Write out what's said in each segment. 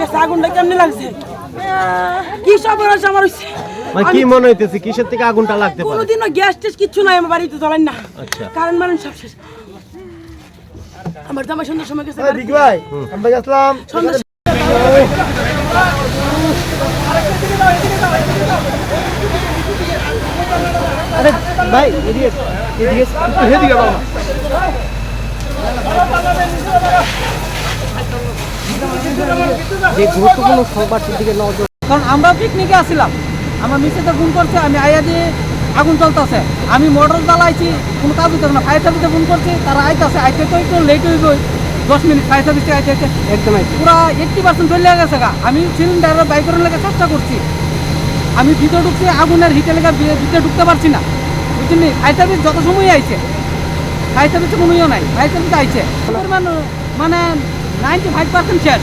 গেছে আগুনটা কেমনে লাগছে? কি সব হয়েছে আমার হইছে? মানে কি মনে হইতেছে? কিসের থেকে আগুনটা লাগতে পারে? কোনোদিনও গ্যাস টেস কিচ্ছু নাই আমার বাড়িতে জ্বলেন না। আচ্ছা। কারণ মানে সব শেষ। আমার জামাই সন্ধ্যার সময় গেছে বিকি ভাই আমরা গেছিলাম। সন্ধ্যা আরে ভাই এদিকে এদিকে একটু হেদিকে বাবা। যে গুরুত্বপূর্ণ দিকে নজর কারণ আমরা পিকনিকে আসছিলাম আমার মিসেতে ফোন করছে আমি আইয়া দিয়ে আগুন চলতেছে আমি মোটর জ্বালাইছি কোনো কাজ হতে না। ফায়ার সার্ভিসে ফোন করছি তারা আইতেছে আইতে তো একটু লেট হইব। দশ মিনিট ফায়ার সার্ভিসে আইতে আইতে। একদম পুরা এইট্টি পার্সেন্ট চলে গেছে গা। আমি সিলিন্ডারের বাইক করার লেগে চেষ্টা করছি। আমি ভিতরে ঢুকছি আগুনের হিটে লেগে ভিতরে ঢুকতে পারছি না। বুঝছেন ফায়ার সার্ভিস যত সময় আইছে ফায়ার সার্ভিসে কোনো ইয়ে নাই। ফায়ার সার্ভিস আইছে। মানে নাইনটি ফাইভ পার্সেন্ট শেষ।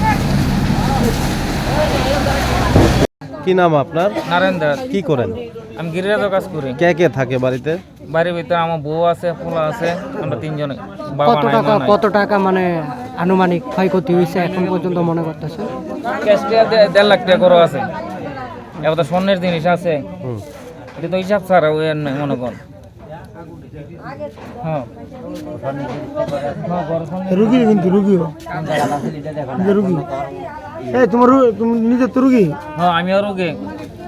কি নাম আপনার? নারায়ণ দাস কি করেন? আমি গিরিরাজের কাজ করি। কে কে থাকে বাড়িতে? বাড়ির ভিতরে আমার বউ আছে পোলা আছে আমরা তিনজনে। বাবা কত নাই টাকা মা নাই। কত টাকা মানে আনুমানিক ক্ষয়ক্ষতি হয়েছে এখন পর্যন্ত মনে করতেছে ক্যাশ টাকা দে- দেড় লাখ টাকা করে আছে। এবার তো স্বর্ণের জিনিস আছে। হুম। এটা তো হিসাব ছাড়া ওই আর নাই মনে কর হ্যাঁ। হ্যাঁ, রুগী কিন্তু রুগীও রুগী। এই তোমার তুমি নিজের তো রুগী? হ্যাঁ আমিও রোগে।